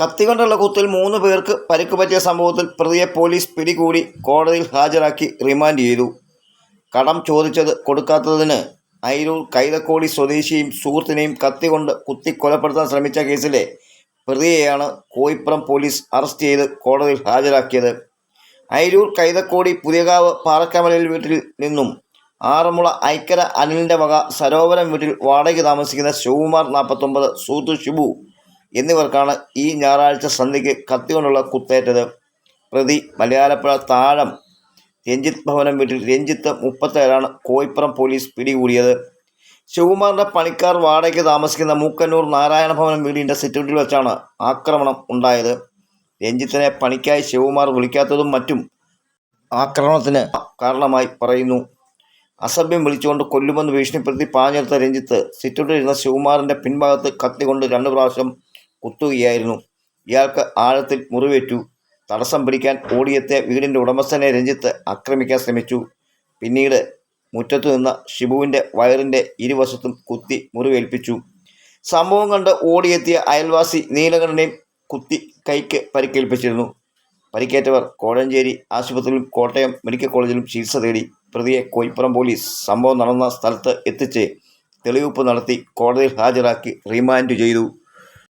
കത്തികൊണ്ടുള്ള കുത്തിൽ മൂന്ന് പേർക്ക് പരിക്ക് പറ്റിയ സംഭവത്തിൽ പ്രതിയെ പോലീസ് പിടികൂടി കോടതിയിൽ ഹാജരാക്കി റിമാൻഡ് ചെയ്തു. കടം ചോദിച്ചത് കൊടുക്കാത്തതിന് അയിരൂർ കൈതക്കോടി സ്വദേശിയും സുഹൃത്തിനെയും കത്തി കൊണ്ട് കുത്തി കൊലപ്പെടുത്താൻ ശ്രമിച്ച കേസിലെ പ്രതിയെയാണ് കോയിപ്പുറം പോലീസ് അറസ്റ്റ് ചെയ്ത് കോടതിയിൽ ഹാജരാക്കിയത്. അയിരൂർ കൈതക്കോടി പുതിയകാവ് പാറക്കമലയിൽ വീട്ടിൽ നിന്നും ആറന്മുള ഐക്കര അനിലിന്റെ വക സരോവരം വീട്ടിൽ വാടകയ്ക്ക് താമസിക്കുന്ന ശിവകുമാർ നാൽപ്പത്തൊമ്പത് സൂത്തു ഷിബു എന്നിവർക്കാണ് ഈ ഞായറാഴ്ച സന്ധ്യയ്ക്ക് കത്തികൊണ്ടുള്ള കുത്തേറ്റത്. പ്രതി മലയാളപ്പുഴ താഴം രഞ്ജിത്ത് ഭവനം വീട്ടിൽ രഞ്ജിത്ത് മുപ്പത്തേഴാണ് കോയിപ്പുറം പോലീസ് പിടികൂടിയത്. ശിവകുമാറിന്റെ പണിക്കാർ വാടകയ്ക്ക് താമസിക്കുന്ന മൂക്കന്നൂർ നാരായണ ഭവനം വീടിന്റെ സിറ്റൗട്ടിൽ വെച്ചാണ് ആക്രമണം ഉണ്ടായത്. രഞ്ജിത്തിനെ പണിക്കായി ശിവകുമാർ വിളിക്കാത്തതും മറ്റും ആക്രമണത്തിന് കാരണമായി പറയുന്നു. അസഭ്യം വിളിച്ചുകൊണ്ട് കൊല്ലുമെന്ന് ഭീഷണിപ്പെടുത്തി പാഞ്ഞെടുത്ത രഞ്ജിത്ത് സിറ്റൗട്ടിലിരുന്ന ശിവകുമാറിന്റെ പിൻഭാഗത്ത് കത്തികൊണ്ട് രണ്ട് പ്രാവശ്യം കുത്തുകയായിരുന്നു. ഇയാൾക്ക് ആഴത്തിൽ മുറിവേറ്റു. തടസ്സം പിടിക്കാൻ ഓടിയെത്തിയ വീടിന്റെ ഉടമസ്ഥനെ രഞ്ജിത്ത് ആക്രമിക്കാൻ ശ്രമിച്ചു. പിന്നീട് മുറ്റത്തു നിന്ന ഷിബുവിന്റെ വയറിന്റെ ഇരുവശത്തും കുത്തി മുറിവേൽപ്പിച്ചു. സംഭവം കണ്ട് ഓടിയെത്തിയ അയൽവാസി നീലകണ്ഠനെയും കുത്തി കൈക്ക് പരിക്കേൽപ്പിച്ചിരുന്നു. പരിക്കേറ്റവർ കോഴഞ്ചേരി ആശുപത്രിയിലും കോട്ടയം മെഡിക്കൽ കോളേജിലും ചികിത്സ തേടി പ്രതിയെ കോയിപ്പുറം പോലീസ് സംഭവം നടന്ന സ്ഥലത്ത് എത്തിച്ച് തെളിവെപ്പ് നടത്തി കോടതിയിൽ ഹാജരാക്കി റിമാൻഡ് ചെയ്തു.